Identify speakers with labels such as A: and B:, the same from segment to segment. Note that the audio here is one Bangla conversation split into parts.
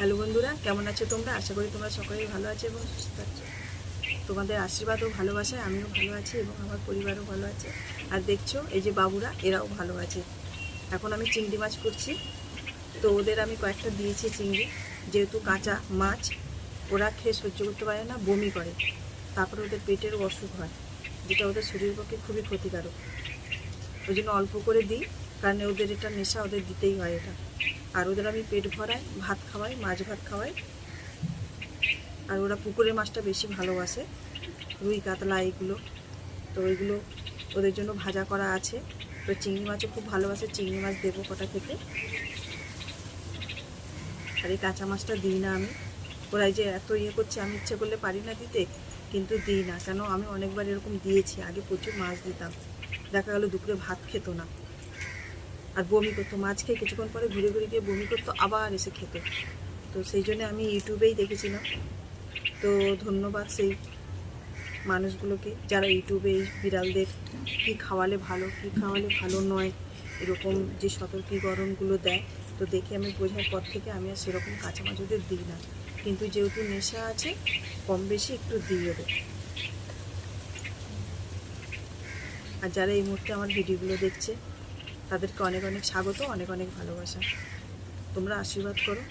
A: হ্যালো বন্ধুরা, কেমন আছো তোমরা? আশা করি তোমরা সকলেই ভালো আছো এবং সুস্থ আছো। তোমাদের আশীর্বাদ ও ভালোবাসায় আমিও ভালো আছি এবং আমার পরিবারও ভালো আছে। আর দেখছ, এই যে বাবুরা, এরাও ভালো আছে। এখন আমি চিংড়ি মাছ করছি। তো ওদের আমি কয়েকটা দিয়েছি চিংড়ি। যেহেতু কাঁচা মাছ, ওরা খেয়ে সহ্য করতে পারে না, বমি করে। তারপরে ওদের পেটের অসুখ হয়, যেটা ওদের শরীরের পক্ষে খুবই ক্ষতিকারক। ওই জন্য অল্প করে দিই, কারণ ওদের এটা নেশা, ওদের দিতেই হয় এটা। আর ওদের আমি পেট ভরাই, ভাত খাওয়াই, মাছ ভাত খাওয়াই। আর ওরা পুকুরের মাছটা বেশি ভালোবাসে, রুই, কাতলা এগুলো। তো ওইগুলো ওদের জন্য ভাজা করা আছে। তো চিংড়ি মাছও খুব ভালোবাসে, চিংড়ি মাছ দেবো কটা থেকে। আর এই কাঁচা মাছটা দিই না আমি। ওরাই যে এত ইয়ে করছে, আমি ইচ্ছে করলে পারি না দিতে, কিন্তু দিই না। কেন? আমি অনেকবার এরকম দিয়েছি, আগে প্রচুর মাছ দিতাম। দেখা গেলো দুপুরে ভাত খেতো না। আর বমি করতো, মাছ খেয়ে কিছুক্ষণ পরে ঘুরে ঘুরে গিয়ে বমি করতো, আবার এসে খেতে। তো সেই জন্য আমি ইউটিউবেই দেখেছিলাম। তো ধন্যবাদ সেই মানুষগুলোকে যারা ইউটিউবে এই বিড়ালদের কী খাওয়ালে ভালো, কী খাওয়ালে ভালো নয়, এরকম যে সতর্কীকরণগুলো দেয়, তো দেখে আমি বোঝার পর থেকে আমি আর সেরকম কাঁচা ওদের দিই না। কিন্তু যেহেতু নেশা আছে, কম বেশি একটু দিই ওদের আর যারা এই মুহূর্তে আমার ভিডিওগুলো দেখছে তাদেরকে অনেক অনেক স্বাগত, অনেক অনেক ভালোবাসা। তোমরা আশীর্বাদ করো।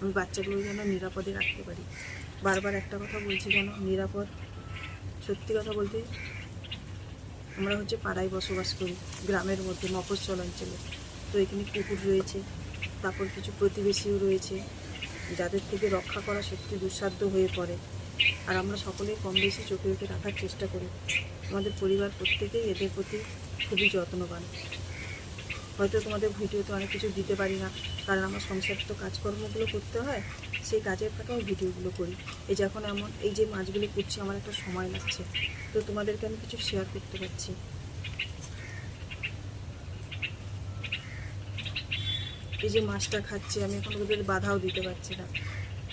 A: আমি বাচ্চাগুলো যেন নিরাপদে রাখতে পারি। বারবার একটা কথা বলছি কেন নিরাপদ, সত্যি কথা বলতে আমরা হচ্ছে পাড়ায় বসবাস করি, গ্রামের মধ্যে মফস্বল অঞ্চলে। তো এখানে কুকুর রয়েছে, তারপর কিছু প্রতিবেশীও রয়েছে, যাদের থেকে রক্ষা করা সত্যি দুঃসাধ্য হয়ে পড়ে। আর আমরা সকলেই কম বেশি চোখে চোখে রাখার চেষ্টা করি। আমাদের পরিবার প্রত্যেকেই এদের প্রতি খুবই যত্নবান। হয়তো তোমাদের ভিডিওতে অনেক কিছু দিতে পারি না, কারণ আমার সংসার তো কাজকর্মগুলো করতে হয়, সেই কাজের ফাঁকে আমি ভিডিওগুলো করি। এই যখন এমন, এই যে মাছগুলো করছি আমার একটা সময় লাগছে। তো তোমাদেরকে আমি কিছু শেয়ার করতে পারছি। এই যে মাছটা খাচ্ছে, আমি এখন ওদের বাধাও দিতে পারছি না।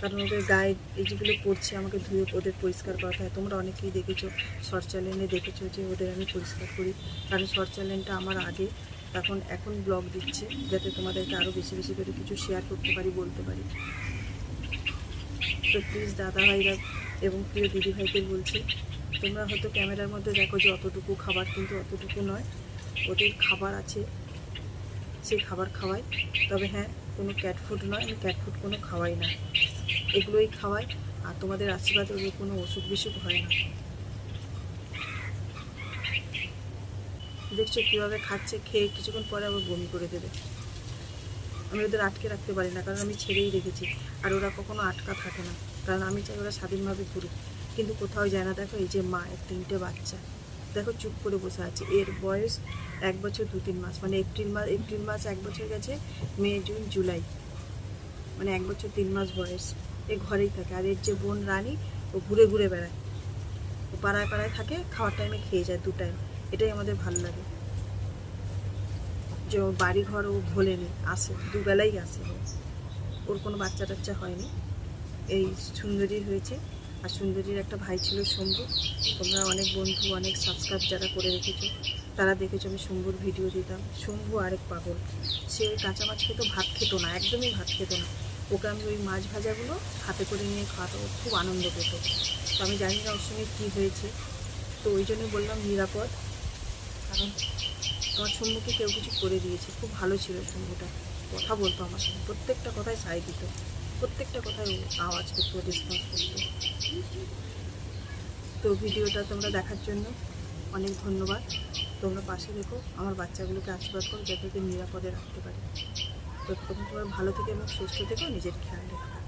A: কারণ ওদের গায়ে এই যেগুলো পড়ছে, আমাকে ধুয়ে ওদের পরিষ্কার করাতে হয় তোমরা অনেকেই দেখেছ শর্ট চ্যানেলে দেখেছ যে ওদের আমি পরিষ্কার করি। কারণ শর্ট চ্যানেলটা আমার আগে তখন এখন ব্লগ দিচ্ছে, যাতে তোমাদেরকে আরও বেশি বেশি করে কিছু শেয়ার করতে পারি, বলতে পারি। তো প্লিজ দাদা ভাইরা এবং প্রিয় দিদি ভাইদের বলছি, তোমরা হয়তো ক্যামেরার মধ্যে দেখো যে অতটুকু খাবার কিন্তু অতটুকু নয়। ওদের খাবার আছে, সেই খাবার খাওয়াই। তবে হ্যাঁ কোনো ক্যাট ফুড নয়, আমি ক্যাট ফুড কোনো খাওয়াই না। এগুলোই খাওয়াই, আর তোমাদের আশীর্বাদ ওদের কোনো অসুখ বিসুখ হয় না। দেখছ কীভাবে খাচ্ছে, খেয়ে কিছুক্ষণ পরে আবার বমি করে দেবে। আমি ওদের আটকে রাখতে পারি না, কারণ আমি ছেড়েই রেখেছি। আর ওরা কখনো আটকা থাকে না, কারণ আমি চাই ওরা স্বাধীনভাবে ঘুরুক। কিন্তু কোথাও যায় না, দেখো এই যে মা এর তিনটে বাচ্চা। দেখো চুপ করে বসে আছে। এর বয়স এক বছর দু তিন মাস মানে এপ্রিল মাস এপ্রিল মাস এক বছর গেছে, মে, জুন, জুলাই। মানে এক বছর তিন মাস বয়স। এ ঘরেই থাকে। আর এর যে বোন রানী, ও ঘুরে ঘুরে বেড়ায়। ও পাড়ায় পাড়ায় থাকে, খাওয়ার টাইমে খেয়ে যায় দু টাইম এটাই আমাদের ভালো লাগে। যে ওর বাড়ি ঘর ও ভোলেনি, আসে, দুবেলাই আসে। ওর কোনো বাচ্চা টাচ্চা হয়নি। এই সুন্দরী হয়েছে। আর সুন্দরীর একটা ভাই ছিল শম্ভু। তোমরা অনেক বন্ধু, অনেক সাবস্ক্রাইব যারা করে রেখেছো, তারা দেখেছ আমি শম্ভুর ভিডিও দিতাম। শম্ভু আরেক পাগল। সে ওই কাঁচা মাছ খেতো, ভাত খেতো না, একদমই ভাত খেতো না। ওকে আমি ওই মাছ ভাজাগুলো হাতে করে নিয়ে খাওয়াতো খুব আনন্দ পেত। তো আমি জানি না ওর সঙ্গে কী হয়েছে। তো ওই জন্য বললাম নিরাপদ। কারণ আমার শম্ভুকে কেউ কিছু করে দিয়েছে। খুব ভালো ছিল শম্ভুটা কথা বলতো আমার সঙ্গে। প্রত্যেকটা কথায় সাই দিত। প্রত্যেকটা কথায় আওয়াজ করতো রেসপন্স করতো। তো ভিডিওটা তোমরা দেখার জন্য অনেক ধন্যবাদ। তোমরা পাশে দেখো আমার বাচ্চাগুলোকে আশীর্বাদ করো যাতে নিরাপদে রাখতে পারি। তো তোমরা ভালো থেকে এবং সুস্থ থেকো। নিজের খেয়াল রেখো।